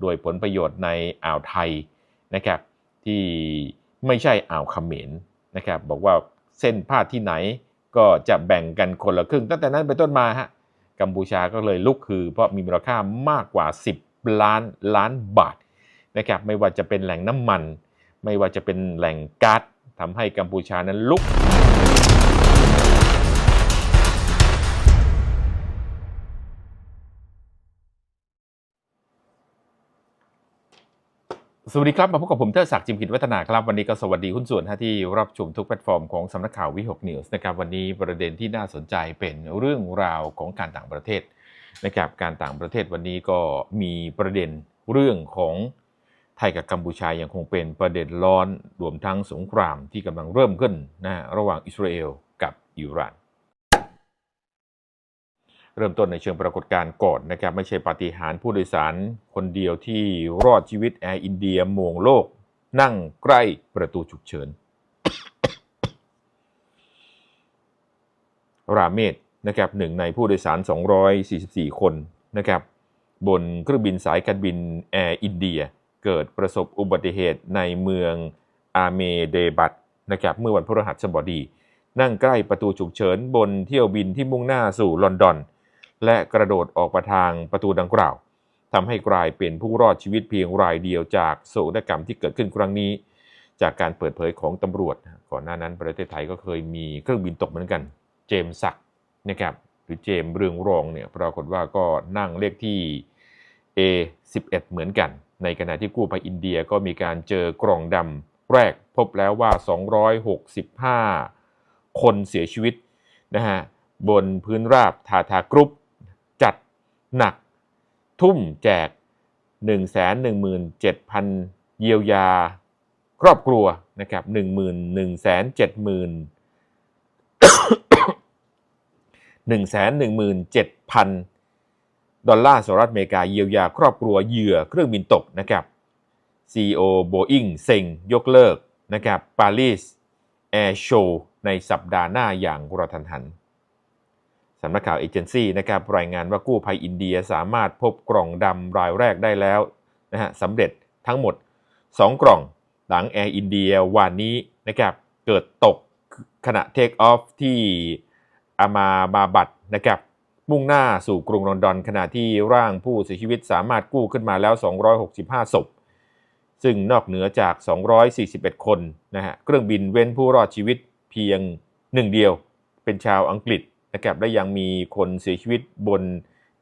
โดยผลประโยชน์ในอ่าวไทยนะครับที่ไม่ใช่อ่าวเขมรนะครับบอกว่าเส้นพาดที่ไหนก็จะแบ่งกันคนละครึ่ง ตั้งแต่นั้นเป็นต้นมาฮะกัมพูชาก็เลยลุกคือ เพราะมีมูลค่ามากกว่า 10 ล้านล้านบาทนะครับไม่ว่าจะเป็นแหล่งน้ำมัน ไม่ว่าจะเป็นแหล่งก๊าซทำให้กัมพูชานั้นลุก สวัสดีครับ มาพบกับผมเทิดศักดิ์จิมกิจวัฒนาครับ วันนี้ก็สวัสดีคุณส่วนท่านที่รับชมทุกแพลตฟอร์มของสำนักข่าววิหกนิวส์นะครับวันนี้ประเด็นที่น่าสนใจเป็นเรื่องราวของการต่างประเทศนะครับการต่างประเทศวันนี้ก็มีประเด็นเรื่องของไทยกับกัมพูชายังคงเป็นประเด็นร้อนรวมทั้งสงครามที่กำลังเริ่มขึ้นนะระหว่างอิสราเอลกับอิหร่าน เริ่มต้นในเชิงปรากฏการณ์ก่อนนะครับ ไม่ใช่ปาฏิหาริย์ผู้โดยสารคนเดียวที่รอดชีวิตแอร์อินเดียโมงโลก นั่งใกล้ประตูฉุกเฉิน ราเมศนะครับหนึ่งในผู้โดยสาร 244 คนนะครับบนเครื่องบินสายการบินแอร์อินเดีย เกิดประสบอุบัติเหตุในเมืองอาเมเดบัตนะครับเมื่อวันพฤหัสบดี นั่งใกล้ประตูฉุกเฉินบนเที่ยวบินที่มุ่งหน้าสู่ลอนดอน และกระโดดออกมาทางประตูดังกล่าวทำให้กลายเป็นผู้รอดชีวิตเพียงรายเดียวจากโศกกรรมที่เกิดขึ้นครั้งนี้ จากการเปิดเผยของตำรวจ ก่อนหน้านั้นประเทศไทยก็เคยมีเครื่องบินตกเหมือนกัน เจมสักนะครับหรือเจมเรืองรองเนี่ยปรากฏว่าก็นั่งเลขที่ A11 เหมือนกัน ในขณะที่กู้ภัยอินเดียก็มีการเจอกล่องดำแรกพบแล้วว่า 265 คนเสียชีวิตนะฮะบนพื้นราบทาทากรุ๊ป หนัก ทุ่มแจก 117,000 เยียวยา ครอบครัวนะครับ11,070,000 117,000 ดอลลาร์สหรัฐอเมริกาเยียวยาครอบครัวเหยื่อเครื่องบินตกนะครับ CEO Boeing เซ็งยกเลิกนะครับปารีสแอร์โชว์ในสัปดาห์หน้าอย่างกระทันหัน สำนักข่าวเอเจนซี่นะครับรายงานว่ากู้ภัยอินเดียสามารถพบกล่องดำรายแรกได้แล้วนะฮะสำเร็จทั้งหมด 2 กล่องหลังแอร์อินเดียวานนี้นะครับเกิดตกขณะเทคออฟที่อามาบาบัดนะครับมุ่งหน้าสู่กรุงลอนดอนขณะที่ร่างผู้เสียชีวิตสามารถกู้ขึ้นมาแล้ว 265 ศพ ซึ่งนอกเหนือจาก 241 คนนะฮะเครื่องบินเว้นผู้รอดชีวิตเพียงหนึ่งเดียว เป็นชาวอังกฤษ นะครับและยังมีคนเสียชีวิตบน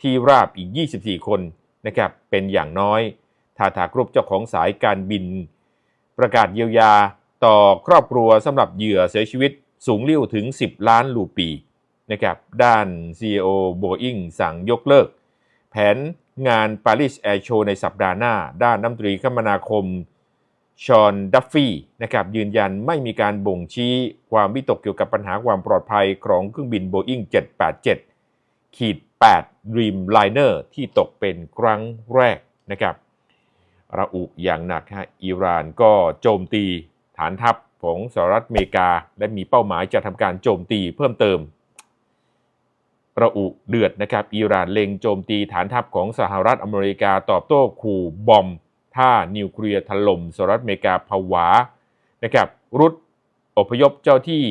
ที่ราบอีก 24 คนนะครับเป็นอย่างน้อยทาทากรุ๊ปเจ้าของสายการบิน ประกาศเยียวยาต่อครอบครัวสำหรับเหยื่อเสียชีวิตสูงเลี้ยวถึง 10 ล้านลูปีนะครับด้าน CEO Boeing สั่งยกเลิก แผนงาน Paris Air Show ในสัปดาห์หน้า ด้านน้ำตรีคมนาคม ชอนดัฟฟี่นะครับยืนยันไม่มีการบ่งชี้ความวิตกเกี่ยวกับปัญหาความปลอดภัยของเครื่องบิน Boeing 787 ขีด8 Dreamliner ที่ตกเป็นครั้งแรกนะครับระอุอย่างหนักฮะอิหร่านก็โจมตีฐานทัพของสหรัฐอเมริกา และมีเป้าหมายจะทำการโจมตีเพิ่มเติม ระอุเดือดนะครับอิหร่านเล็งโจมตีฐานทัพของสหรัฐอเมริกาตอบโต้ขู่บอม ถ้านิวเคลียร์ถล่มสหรัฐอเมริกาผวานะครับรุดอพยพเจ้าที่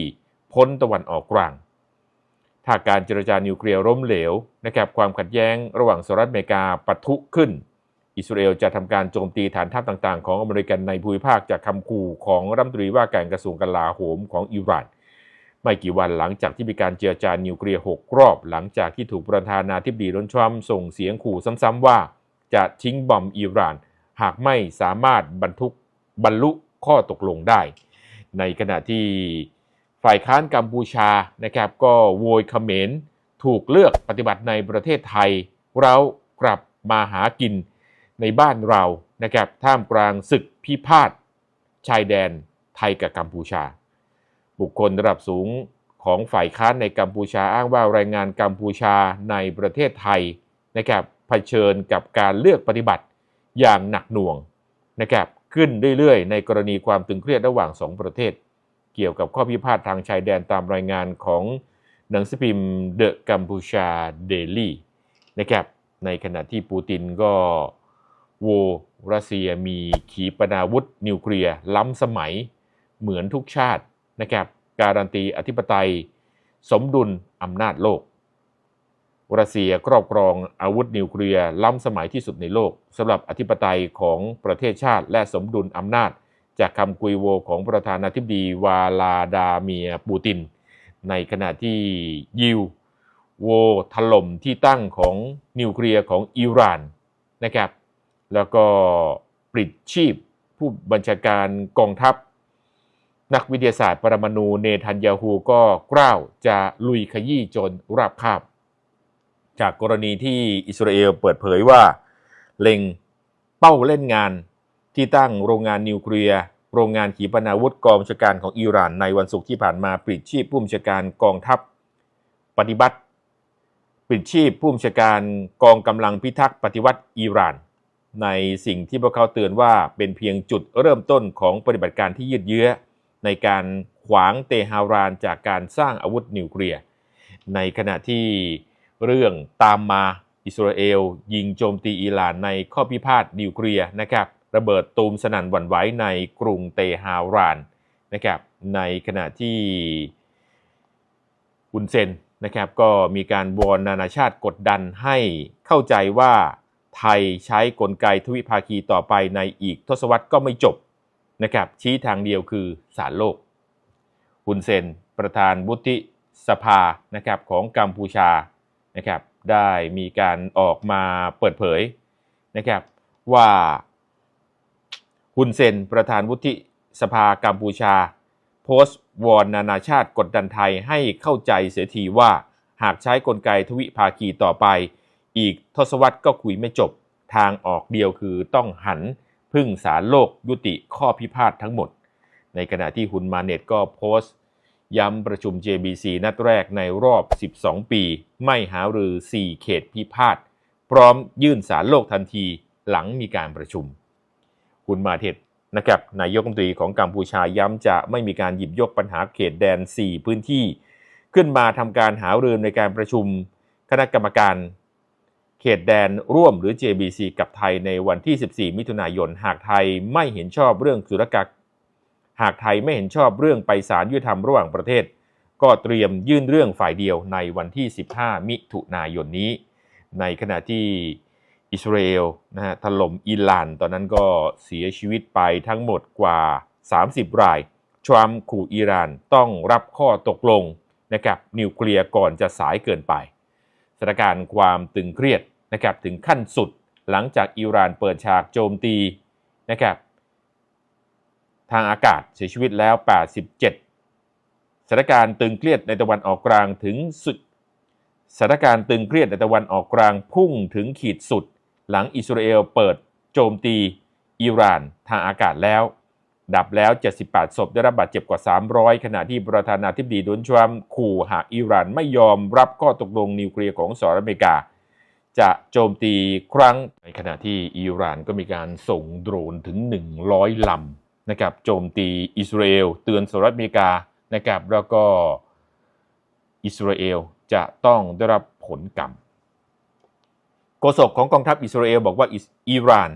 พ้นตะวันออกกลาง ถ้าการเจรจานิวเคลียร์ล้มเหลวนะครับความขัดแย้งระหว่างสหรัฐอเมริกาปะทุขึ้น อิสราเอลจะทำการโจมตีฐานทัพต่างๆ ของอเมริกันในภูมิภาคจากคำขู่ของรัฐมนตรีว่าการกระทรวงกลาโหมของอิหร่านไม่กี่วันหลังจากที่มีการเจรจานิวเคลียร์6รอบ หลังจากที่ถูกประธานาธิบดีโดนัลด์ทรัมป์ส่งเสียงขู่ซ้ำๆว่าจะทิ้งบอมอิหร่าน หากไม่สามารถบรรทุกบรรลุข้อตกลงได้ ในขณะที่ฝ่ายค้านกัมพูชานะครับก็โวยเขมรถูกเลือกปฏิบัติในประเทศไทย เรากลับมาหากินในบ้านเรานะครับท่ามกลางศึกพิพาทชายแดนไทยกับกัมพูชา บุคคลระดับสูงของฝ่ายค้านในกัมพูชาอ้างว่าแรงงานกัมพูชาในประเทศไทยนะครับเผชิญกับการเลือกปฏิบัติ อย่างหนักหน่วงนะครับขึ้นเรื่อยๆ ในกรณีความตึงเครียดระหว่างสองประเทศ เกี่ยวกับข้อพิพาททางชายแดนตามรายงานของหนังสือพิมพ์เดอะกัมพูชาเดลี่นะครับในขณะที่ปูตินก็โวรัสเซียมีขีปนาวุธนิวเคลียร์ล้ำสมัยเหมือนทุกชาตินะครับการันตีอธิปไตย สมดุลอำนาจโลก รัสเซียครอบครองอาวุธนิวเคลียร์ล้ำสมัยที่สุดในโลกสำหรับอธิปไตยของประเทศชาติและสมดุลอำนาจ จากคำกุยโวของประธานาธิบดีวาลาดาเมียปูติน ในขณะที่ยิวโวถล่มที่ตั้งของนิวเคลียร์ของอิหร่านนะครับ แล้วก็ปลิดชีพผู้บัญชาการกองทัพ นักวิทยาศาสตร์ปรมาณูเนทันยาฮูก็กล้าวจะลุยขยี้จนราบคาบ จากกรณีที่อิสราเอลเปิดเผยว่า เล็งเป้าเล่นงานที่ตั้งโรงงานนิวเคลียร์โรงงานขีปนาวุธกองบัญชาการของอิหร่านในวันศุกร์ที่ผ่านมาปลิดชีพผู้บัญชาการกองทัพปฏิบัติปลิดชีพผู้บัญชาการกองกำลังพิทักษ์ปฏิวัติอิหร่าน ในสิ่งที่พวกเขาเตือนว่าเป็นเพียงจุดเริ่มต้นของปฏิบัติการที่ยืดเยื้อ ในการขวางเตหารานจากการสร้างอาวุธนิวเคลียร์ในขณะที่ เรื่องตามมาอิสราเอล ยิงโจมตีอิหร่านในข้อพิพาทนิวเคลียร์นะครับระเบิดตูมสนั่นหวั่นไหวในกรุงเตหารานนะครับในขณะที่อุนเซนนะครับก็มีการวอนนานาชาติกดดันให้เข้าใจว่าไทยใช้กลไกทวิภาคีต่อไปในอีกทศวรรษก็ไม่จบนะครับชี้ทางเดียวคือศาลโลกฮุนเซน ประธานวุฒิสภานะครับของกัมพูชา นะครับได้มีการออกมาเปิดเผยนะครับว่าฮุนเซนประธานวุฒิสภากัมพูชา โพสต์วอนนานาชาติกดดันไทยให้เข้าใจเสียทีว่าหากใช้กลไกทวิภาคีต่อไป อีกทศวรรษก็คุยไม่จบทางออกเดียวคือต้องหันพึ่งสารโลกยุติข้อพิพาททั้งหมด ในขณะที่ฮุนมาเน็ตก็โพสต์ ย้ำประชุม JBC นัดแรกในรอบ 12 ปี ไม่หารือ 4 เขตพิพาท พร้อมยื่นสารโลกทันทีหลังมีการประชุม คุณมาเทศนะครับนายกรัฐมนตรีของกัมพูชาย้ำจะไม่มีการหยิบยกปัญหาเขตแดน 4 พื้นที่ ขึ้นมาทำการหารือในการประชุม คณะกรรมการเขตแดนร่วมหรือ JBC กับไทยในวันที่ 14 มิถุนายน หากไทยไม่เห็นชอบเรื่องสุรกาก หากไทยไม่เห็นชอบเรื่องไปศาลยุติธรรมระหว่างประเทศ ก็เตรียมยื่นเรื่องฝ่ายเดียวในวันที่ 15 มิถุนายนนี้ ในขณะที่อิสราเอลนะฮะถล่มอิหร่าน ตอนนั้นก็เสียชีวิตไปทั้งหมดกว่า 30 รายทรัมป์ขู่อิหร่านต้องรับข้อตกลงนะครับนิวเคลียร์ก่อนจะสายเกินไปสถานการณ์ความตึงเครียดนะครับถึงขั้นสุดหลังจากอิหร่านเปิดฉากโจมตีนะครับ ทางอากาศเสียชีวิตแล้ว 87 สถานการณ์ตึงเครียดในตะวันออกกลางถึงสุด สถานการณ์ตึงเครียดในตะวันออกกลางพุ่งถึงขีดสุด หลังอิสราเอลเปิดโจมตีอิหร่านทางอากาศแล้ว ดับแล้ว 78 ศพได้รับบาดเจ็บกว่า 300 ขณะที่ประธานาธิบดีโดนัลด์ทรัมป์ขู่หากอิหร่านไม่ยอมรับข้อตกลงนิวเคลียร์ของสหรัฐอเมริกา จะโจมตีครั้งในขณะที่อิหร่านก็มีการส่งโดรนถึง 100 ลำ นะครับโจมตีอิสราเอลเตือนสหรัฐอเมริกานะครับแล้วก็อิสราเอลจะต้องได้รับผลกรรมโฆษกของกองทัพอิสราเอลบอกว่าอิหร่าน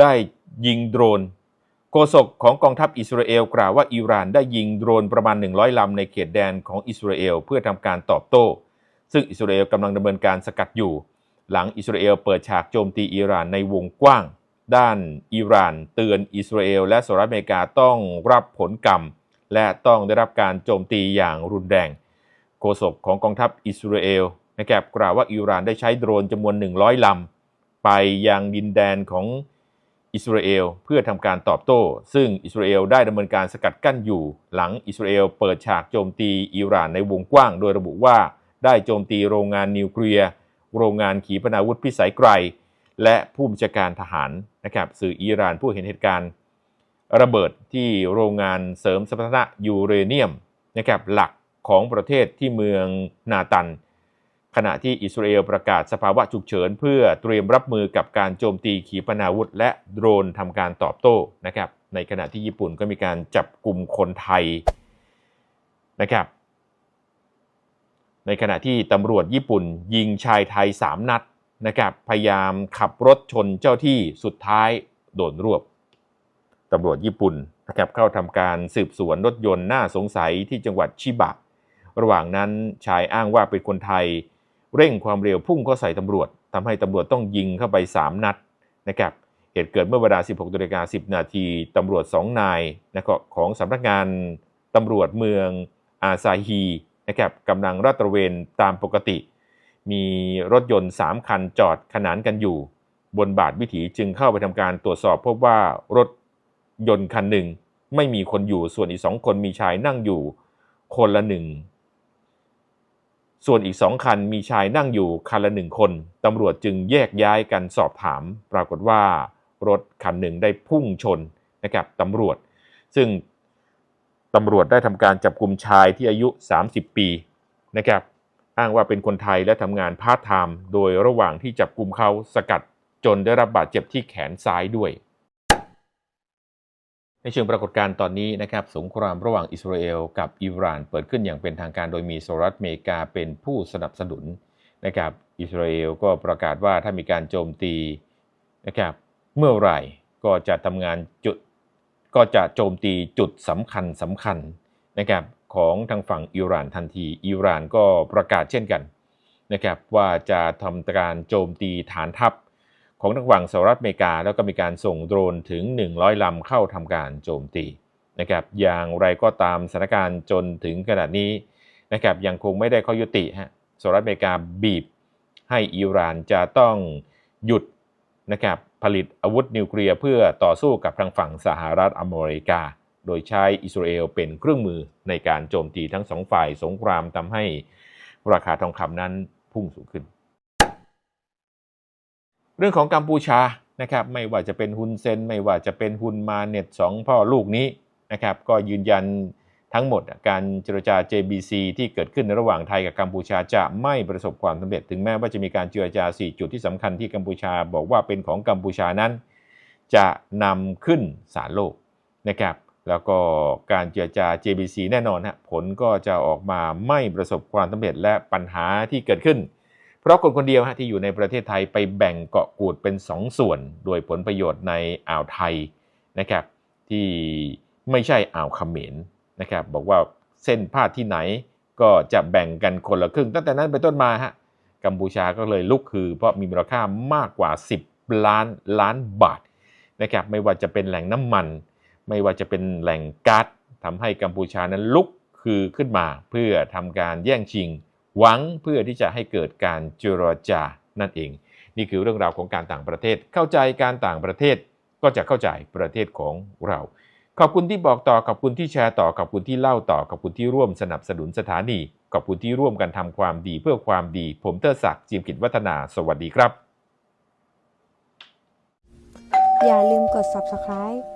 ได้ยิงโดรนโฆษกของกองทัพอิสราเอลกล่าวว่าอิหร่านได้ยิงโดรนประมาณ 100 ลำในเขตแดนของอิสราเอลเพื่อทำการตอบโต้ ซึ่งอิสราเอลกำลังดำเนินการสกัดอยู่ หลังอิสราเอลเปิดฉากโจมตีอิหร่านในวงกว้าง ด้านอิหร่านเตือนอิสราเอลและสหรัฐอเมริกาต้องรับผลกรรม และต้องได้รับการโจมตีอย่างรุนแรง โฆษกของกองทัพอิสราเอลนะครับกล่าวว่าอิหร่านได้ใช้โดรนจำนวน 100 ลำ ไปยังดินแดนของอิสราเอลเพื่อทำการตอบโต้ ซึ่งอิสราเอลได้ดำเนินการสกัดกั้นอยู่ หลังอิสราเอลเปิดฉากโจมตีอิหร่านในวงกว้าง โดยระบุว่าได้โจมตีโรงงานนิวเคลียร์ โรงงานขีปนาวุธพิสัยไกล และผู้บัญชาการทหารนะครับสื่ออิหร่านผู้เห็นเหตุการณ์ ระเบิดที่โรงงานเสริมสมรรถนะยูเรเนียมนะครับหลักของประเทศที่เมืองนาตัน ขณะที่อิสราเอลประกาศสภาวะฉุกเฉิน เพื่อเตรียมรับมือกับการโจมตีขีปนาวุธ และโดรนทำการตอบโต้นะครับในขณะที่ญี่ปุ่นก็มีการจับกลุ่มคนไทยนะครับในขณะที่ตำรวจญี่ปุ่นยิงชายไทย 3 นัด นะครับพยายามขับรถชนเจ้าที่สุดท้ายโดนรวบตำรวจญี่ปุ่นนะครับเข้าทำการสืบสวนรถยนต์น่าสงสัยที่จังหวัดชิบะ ระหว่างนั้นชายอ้างว่าเป็นคนไทย เร่งความเร็วพุ่งเข้าใส่ตำรวจทำให้ตำรวจต้องยิงเข้าไป 3 นัดนะครับเหตุเกิดเมื่อเวลา 16นาฬิกา10 นาทีตำรวจ 2 นายนะครับของสำนักงานตำรวจเมืองอาซาฮีนะครับกำลังราดตระเวนตามปกติ มีรถยนต์ 3 คันจอดขนานกันอยู่ บนบาทวิถีจึงเข้าไปทำการตรวจสอบพบว่ารถยนต์คันหนึ่งไม่มีคนอยู่ส่วนอีกสองคนมีชายนั่งอยู่ คนละหนึ่งส่วนอีกสองคันมีชายนั่งอยู่คันละหนึ่งคนตำรวจจึงแยกย้ายกันสอบถาม ปรากฏว่ารถคันหนึ่งได้พุ่งชนนะครับตำรวจ ซึ่งตำรวจได้ทำการจับกลุ่มชายที่อายุ 30 ปีนะครับ อ้างว่าเป็นคนไทยและทำงานพาร์ทไทม์โดยระหว่างที่จับกลุ่มเขาสกัดจนได้รับบาดเจ็บที่แขนซ้ายด้วย ในเชิงปรากฏการณ์ตอนนี้นะครับสงครามระหว่างอิสราเอลกับอิหร่านเปิดขึ้นอย่างเป็นทางการโดยมีสหรัฐอเมริกาเป็นผู้สนับสนุนนะครับอิสราเอลก็ประกาศว่าถ้ามีการโจมตีนะครับเมื่อไหร่ก็จะทำงานจุดก็จะโจมตีจุดสำคัญสำคัญนะครับ ของทางฝั่งอิหร่านทันที อิหร่านก็ประกาศเช่นกันนะครับว่าจะทำการโจมตีฐานทัพของทางฝั่งสหรัฐอเมริกา แล้วก็มีการส่งโดรนถึง 100ลำเข้าทำการโจมตีนะครับอย่างไรก็ตามสถานการณ์จนถึงขนาดนี้นะครับยังคงไม่ได้ข้อยุติฮะสหรัฐอเมริกาบีบให้อิหร่านจะต้องหยุดนะครับผลิตอาวุธนิวเคลียร์เพื่อต่อสู้กับทางฝั่งสหรัฐอเมริกา โดยใช้อิสราเอลเป็นเครื่องมือในการโจมตีทั้งสองฝ่ายสงครามทำให้ราคาทองคำนั้นพุ่งสูงขึ้น เรื่องของกัมพูชานะครับไม่ว่าจะเป็นฮุนเซนไม่ว่าจะเป็นฮุนมาเน็ตสองพ่อลูกนี้นะครับก็ยืนยันทั้งหมดการเจรจา JBC ที่เกิดขึ้นในระหว่างไทยกับกัมพูชาจะไม่ประสบความสำเร็จถึงแม้ว่าจะมีการเจรจา 4 จุดที่สำคัญที่กัมพูชาบอกว่าเป็นของกัมพูชานั้น จะนำขึ้นศาลโลกนะครับ แล้วก็การเจรจา JBC แน่นอนฮะผลก็จะออกมาไม่ประสบความสำเร็จและปัญหาที่เกิดขึ้น เพราะคนคนเดียวฮะที่อยู่ในประเทศไทยไปแบ่งเกาะกูดเป็น2ส่วน โดยผลประโยชน์ในอ่าวไทยนะครับที่ไม่ใช่อ่าวเขมรนะครับบอกว่าเส้นพาดที่ไหนก็จะแบ่งกันคนละครึ่ง ตั้งแต่นั้นเป็นต้นมาฮะกัมพูชาก็เลยลุกคือ เพราะมีมูลค่ามากกว่า 10 ล้านล้านบาทนะครับไม่ว่าจะเป็นแหล่งน้ำมัน ไม่ว่าจะเป็นแหล่งก๊าซทำให้กัมพูชานั้นลุกคือขึ้นมาเพื่อทำการแย่งชิง หวังเพื่อที่จะให้เกิดการเจรจานั่นเอง นี่คือเรื่องราวของการต่างประเทศเข้าใจการต่างประเทศก็จะเข้าใจประเทศของเรา ขอบคุณที่บอกต่อขอบคุณที่แชร์ต่อขอบคุณที่เล่าต่อขอบคุณที่ร่วมสนับสนุนสถานีขอบคุณที่ร่วมกันทำความดีเพื่อความดี ผมเตอร์ศักดิ์จิมกิจวัฒนาสวัสดีครับ อย่าลืมกด subscribe